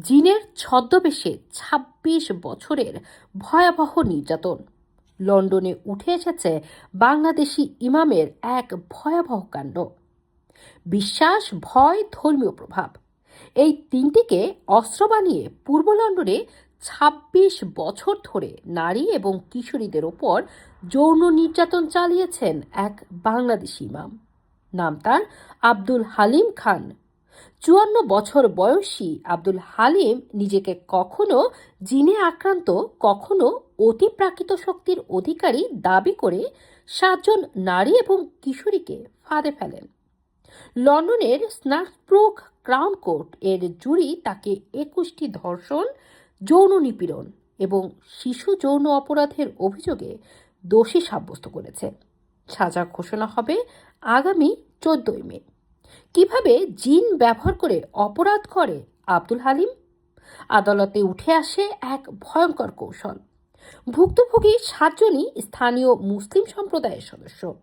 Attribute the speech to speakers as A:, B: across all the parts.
A: জিনের ছদ্মবেশে ২৬ বছরের ভয়াবহ নির্যাতন। লন্ডনে উঠে এসেছে বাংলাদেশি ইমামের এক ভয়াবহ কাণ্ড। বিশ্বাস, ভয়, ধর্মীয় প্রভাব। এই তিনটিকে অস্ত্র বানিয়ে পূর্ব লন্ডনে ২৬ বছর ধরে নারী এবং কিশোরীদের ওপর যৌন নির্যাতন চালিয়েছেন এক বাংলাদেশি ইমাম। নাম তার আব্দুল হালিম খান। চুয়ান্ন বছর বয়সী আব্দুল হালিম নিজেকে কখনো জিনে আক্রান্ত, কখনো অতিপ্রাকৃত শক্তির অধিকারী দাবি করে সাতজন নারী এবং কিশোরীকে ফাঁদে ফেলেন। লন্ডনের স্নাকব্রুক ক্রাউন কোর্ট এর জুরি তাকে একুশটি ধর্ষণ, যৌন নিপীড়ন এবং শিশু যৌন অপরাধের অভিযোগে দোষী সাব্যস্ত করেছে। সাজা ঘোষণা হবে আগামী চোদ্দই মে। কীভাবে জিন ব্যবহার করে অপরাধ করে? আব্দুল হালিম? আদালতে উঠে আসে এক ভয়ঙ্কর কৌশল। ভুক্তভোগী সাতজনই স্থানীয় মুসলিম সম্প্রদায়ের সদস্য।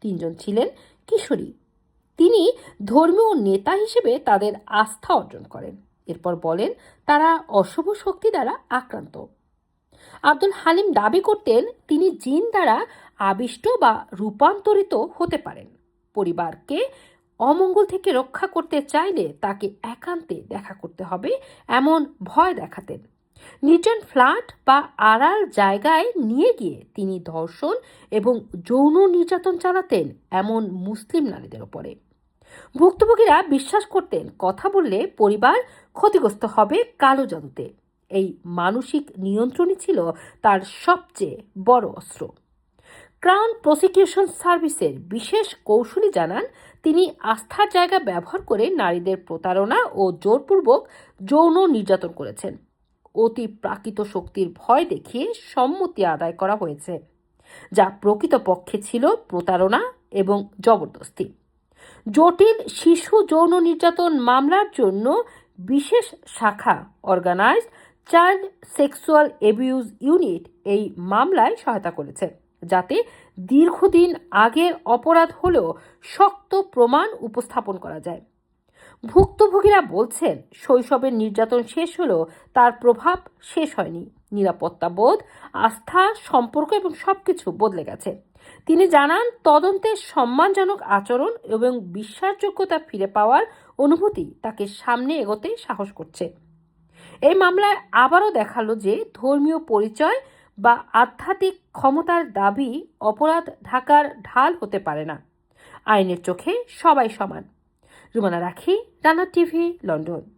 A: তিনজন ছিলেন কিশোরী। তিনি ধর্মীয় নেতা হিসেবে তাদের আস্থা অর্জন করেন। এরপর বলেন, তারা অশুভ শক্তি দ্বারা আক্রান্ত। আব্দুল হালিম দাবি করতেন, তিনি জিন দ্বারা আবিষ্ট বা রূপান্তরিত হতে পারেন। পরিবারকে অমঙ্গল থেকে রক্ষা করতে চাইলে তাকে একান্তে দেখা করতে হবে, এমন ভয় দেখাতেন। নির্জন ফ্ল্যাট বা আড়াল জায়গায় নিয়ে গিয়ে তিনি ধর্ষণ এবং যৌন নির্যাতন চালাতেন এমন মুসলিম নারীদের ওপরে। ভুক্তভোগীরা বিশ্বাস করতেন, কথা বললে পরিবার ক্ষতিগ্রস্ত হবে কালো জাদুতে। এই মানসিক নিয়ন্ত্রণই ছিল তার সবচেয়ে বড় অস্ত্র। ক্রাউন প্রসিকিউশন সার্ভিসের বিশেষ কৌশলী জানান, তিনি আস্থার জায়গা ব্যবহার করে নারীদের প্রতারণা ও জোরপূর্বক যৌন নির্যাতন করেছেন। অতি প্রাকৃত শক্তির ভয় দেখিয়ে সম্মতি আদায় করা হয়েছে, যা প্রকৃতপক্ষে ছিল প্রতারণা এবং জবরদস্তি। জটিল শিশু যৌন নির্যাতন মামলার জন্য বিশেষ শাখা organized child sexual abuse unit এই মামলায় সহায়তা করেছে। যাতে দীর্ঘদিন আগের অপরাধ হলেও শক্ত প্রমাণ উপস্থাপন করা যায়। ভুক্তভোগীরা বলছেন, শৈশবের নির্যাতন শেষ হলেও তার প্রভাব শেষ হয়নি। নিরাপত্তা বোধ, আস্থা, সম্পর্ক এবং সবকিছু বদলে গেছে। তিনি জানান তদন্তে সম্মানজনক আচরণ এবং বিশ্বাসযোগ্যতা ফিরে পাওয়ার অনুভূতি তাকে সামনে এগোতে সাহস করছে। এই মামলায় আবারও দেখাল যে ধর্মীয় পরিচয় বা আধ্যাত্মিক ক্ষমতার দাবি অপরাধ ঢাকার ঢাল হতে পারে না। আইনের চোখে সবাই সমান। রুমানা রাখি, রানা টিভি, লন্ডন।